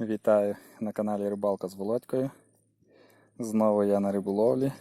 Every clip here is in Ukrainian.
Вітаю на каналі Рибалка з Володькою. Знову я на риболовлі.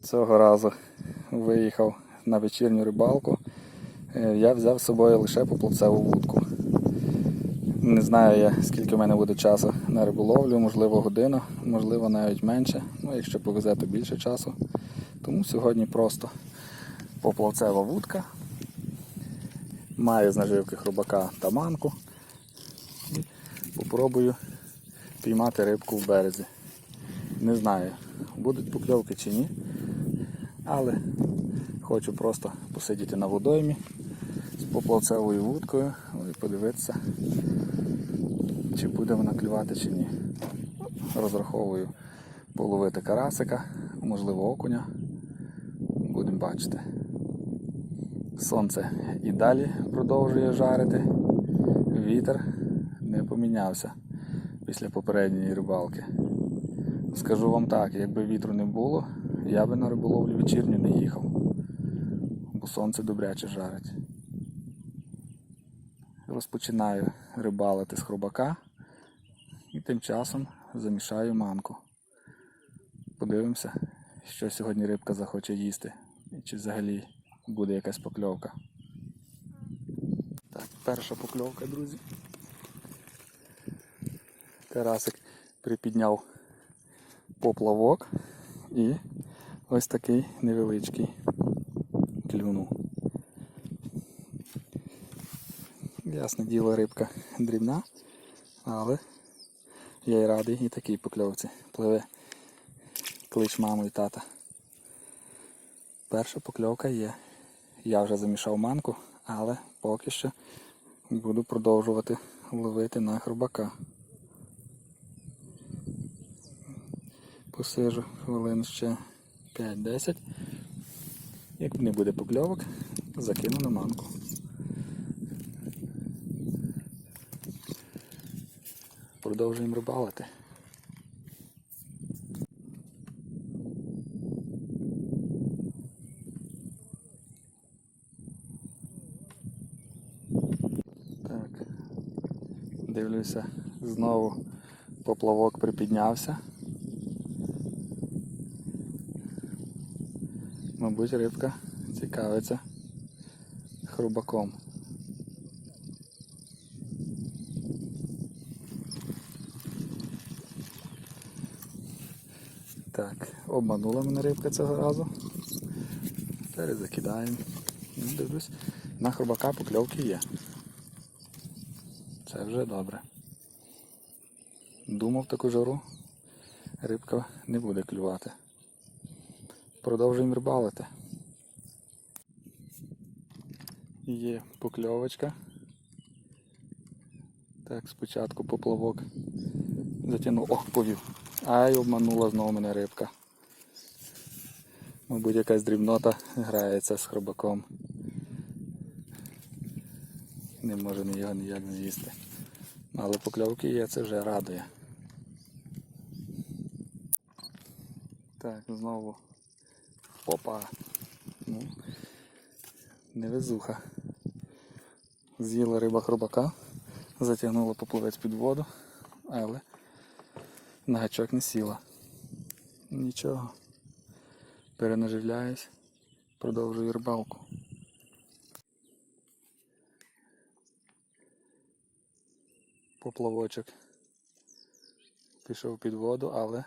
Цього разу виїхав на вечірню рибалку. Е, Я взяв з собою лише поплавцеву вудку. Не знаю я, скільки в мене буде часу на риболовлю, можливо годину, можливо навіть менше. Ну, якщо повезе, то більше часу. Тому сьогодні просто поплавцева вудка. Маю з наживки хробака та манку. Попробую піймати рибку в березі. Не знаю, будуть покльовки чи ні. Але хочу просто посидіти на водоймі з поплавцевою вудкою ну, і подивитися, чи буде вона клювати чи ні. Розраховую половити карасика, можливо окуня. Будемо бачити. Сонце і далі продовжує жарити. Вітер помінявся після попередньої рибалки. Скажу вам так, якби вітру не було, я би на риболовлю вечірню не їхав, бо сонце добряче жарить. Розпочинаю рибалити з хробака і тим часом замішаю манку. Подивимося, що сьогодні рибка захоче їсти, і чи взагалі буде якась покльовка. Так, перша покльовка, друзі. Карасик припідняв поплавок і ось такий невеличкий клюнув. Ясне діло, рибка дрібна, але я й радий і такій покльовці. Пливе клич маму і тата. Перша покльовка є. Я вже замішав манку, але поки що буду продовжувати ловити на хробака. Посижу хвилин ще 5-10. Як не буде покльовок, закину на манку. Продовжуємо рибалити. Так. Дивлюся, знову поплавок припіднявся. Мабуть, рибка цікавиться хрубаком. Так, обманула мене рибка цього разу. Перезакидаємо. Ну, Дивлюсь, на хробака покльовки є. Це вже добре. Думав таку жару, рибка не буде клювати. Продовжуємо рибалити. Є покльовочка. Так, спочатку поплавок затягнув. Ох, повів. Ай, обманула знову мене рибка. Мабуть, якась дрібнота грається з хробаком. Не може ні його ніяк не з'їсти. Але покльовки є, це вже радує. Так, знову. Опа. Ну, невезуха. З'їла риба хробака, затягнула поплавець під воду, але на гачок не сіла. Нічого. Перенаживляюсь, продовжую рибалку. Поплавочок пішов під воду, але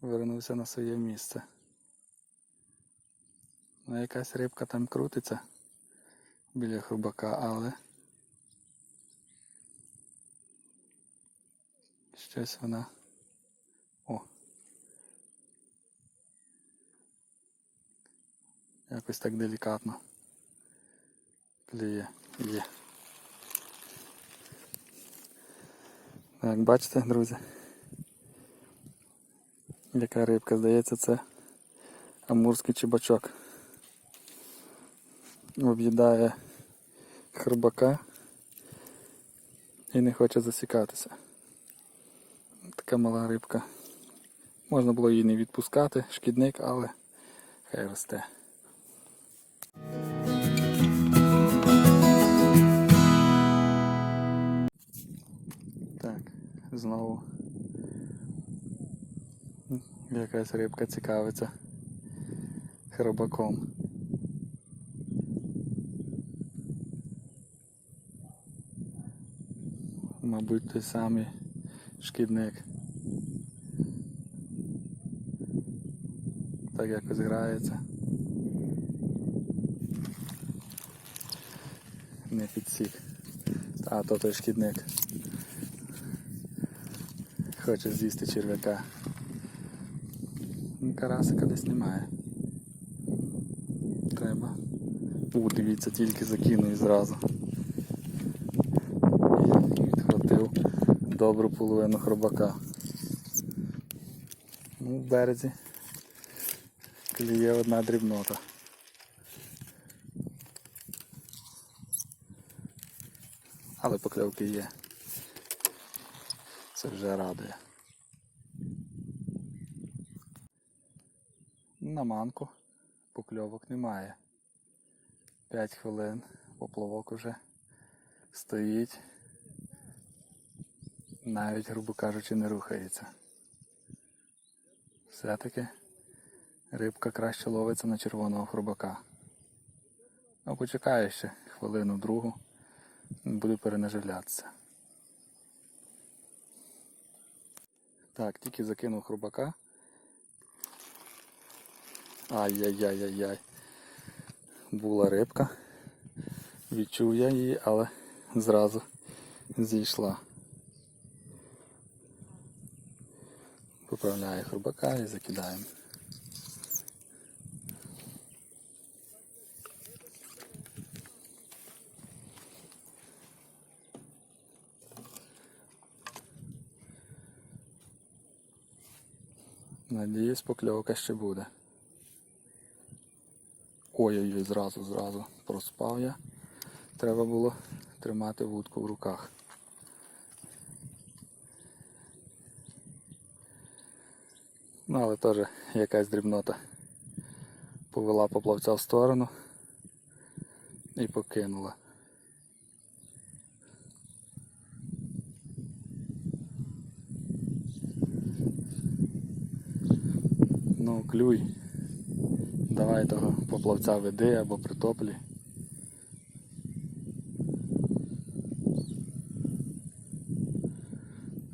вернувся на своє місце. Ну, якась рибка там крутиться біля хрубака, але щось вона. О. Якось так делікатно. Клює. Є. Так, бачите, друзі? Яка рибка, здається, це амурський чебачок. Об'їдає хробака і не хоче засікатися. Така мала рибка. Можна було її не відпускати, шкідник, але хай росте. Так, знову якась рибка цікавиться хробаком. Мабуть, той самий шкідник. Так якось грається. Не підсік. А то той шкідник. Хоче з'їсти черв'яка. Ну, Карасика десь немає. Треба. У, дивіться, тільки закинув і зразу. І добру половину хробака. Ну, в березі клює одна дрібнота. Але покльовки є. Це вже радує. На манку покльовок немає. 5 хвилин, поплавок уже стоїть. Навіть, грубо кажучи, не рухається. Все-таки рибка краще ловиться на червоного хробака. А почекає ще хвилину другу, буде перенаживлятися. Так, тільки закинув хробака. Ай-яй-яй-яй-яй. Була рибка. Відчув я її, але зразу зійшла. Поправляю хробака і закидаємо. Надіюсь, покльовка ще буде. Ой-ой-ой, зразу, зразу проспав я. Треба було тримати вудку в руках. Ну, але теж якась дрібнота повела поплавця в сторону і покинула. Ну, клюй. Давай того поплавця веди або притоплі.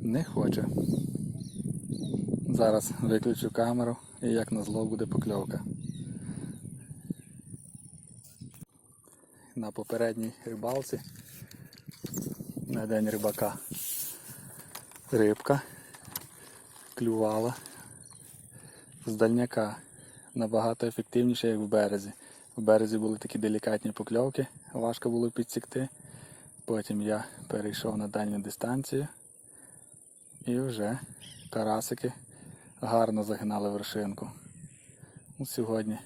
Не хоче. Зараз виключу камеру і як назло буде покльовка. На попередній рибалці на день рибака рибка клювала з дальняка набагато ефективніше, як в березі. В березі були такі делікатні покльовки, важко було підсікти. Потім я перейшов на дальню дистанцію і вже карасики гарно загинали вершинку. Ну, Сьогодні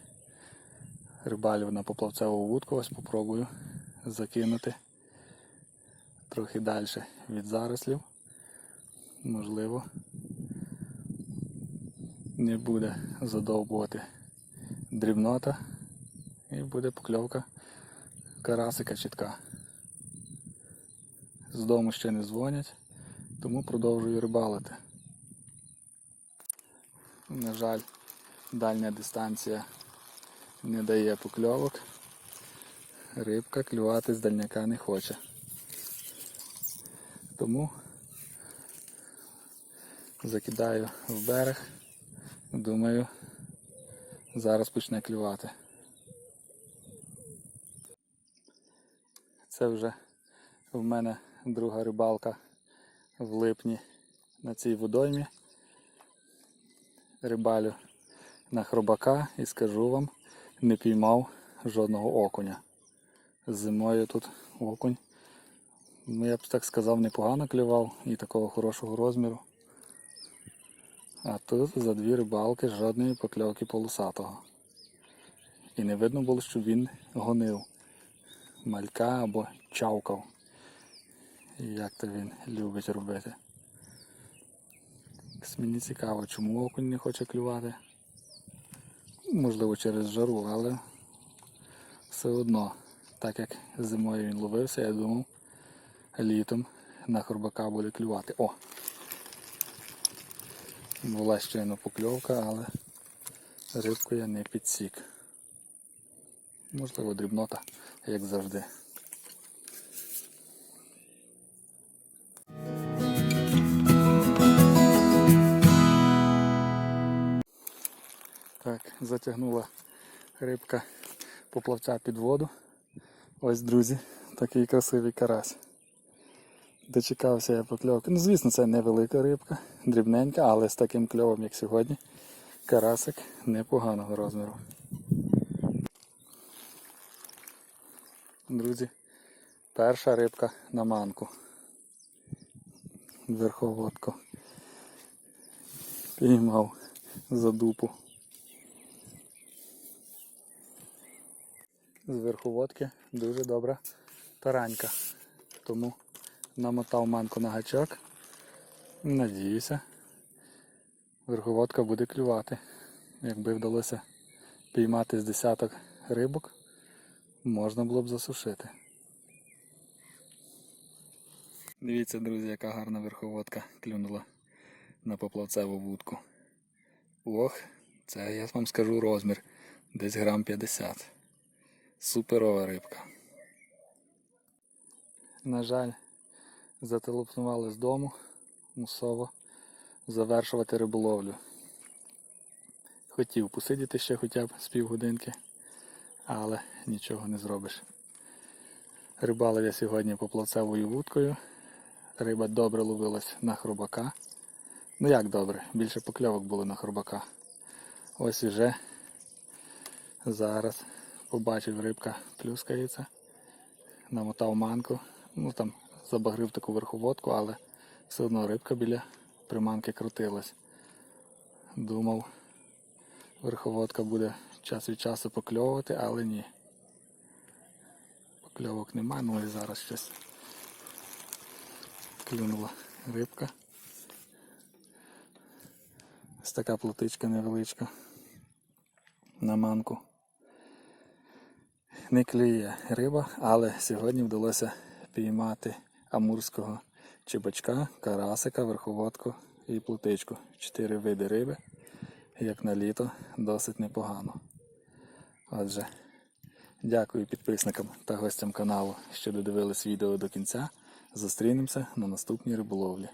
рибалю на поплавцеву вудку, ось попробую закинути трохи далі від зарослів. Можливо, не буде задовбувати дрібнота і буде покльовка карасика чітка. З дому ще не дзвонять, тому продовжую рибалити. На жаль, дальня дистанція не дає покльовок. Рибка клювати з дальняка не хоче. Тому закидаю в берег. Думаю, зараз почне клювати. Це вже в мене друга рибалка в липні на цій водоймі. Рибалю на хробака і скажу вам, не піймав жодного окуня. Зимою тут окунь, ну я б так сказав, непогано клював і такого хорошого розміру. А тут за дві рибалки жодної покльовки полосатого. І не видно було, щоб він гонив малька або чавкав. Як то він любить робити. Мені цікаво, чому окунь не хоче клювати. Можливо через жару, але все одно, так як зимою він ловився, я думав, літом на хробака буде клювати. О! Була щойно покльовка, але рибку я не підсік. Можливо, дрібнота, як завжди. Затягнула рибка поплавця під воду. Ось, друзі, такий красивий карась. Дочекався я покльовки. Ну, звісно, це невелика рибка, дрібненька, але з таким кльовом, як сьогодні, карасик непоганого розміру. Друзі, перша рибка на манку. Верховодку. Піймав за дупу. З верховодки дуже добра таранька. Тому намотав манку на гачок. Надіюся, верховодка буде клювати. Якби вдалося піймати з десяток рибок, можна було б засушити. Дивіться, друзі, яка гарна верховодка клюнула на поплавцеву вудку. Ох, це я вам скажу розмір. Десь грам 50. Суперова рибка. На жаль, зателефонували з дому мусово завершувати риболовлю. Хотів посидіти ще хоча б з півгодинки, але нічого не зробиш. Рибалив я сьогодні поплавцевою вудкою. Риба добре ловилась на хробака. Ну як добре, більше покльовок було на хробака. Ось уже зараз побачив рибка плюскається. Намотав манку. Ну там забагрив таку верховодку, але все одно рибка біля приманки крутилась. Думав, верховодка буде час від часу покльовувати, але ні. Покльовок немає, ну і зараз щось клюнула рибка. Ось така плотичка невеличка на манку. Не клює риба, але сьогодні вдалося піймати амурського чебачка, карасика, верховодку і плотичку. Чотири види риби, як на літо, досить непогано. Отже, дякую підписникам та гостям каналу, що додивились відео до кінця. Зустрінемося на наступній риболовлі.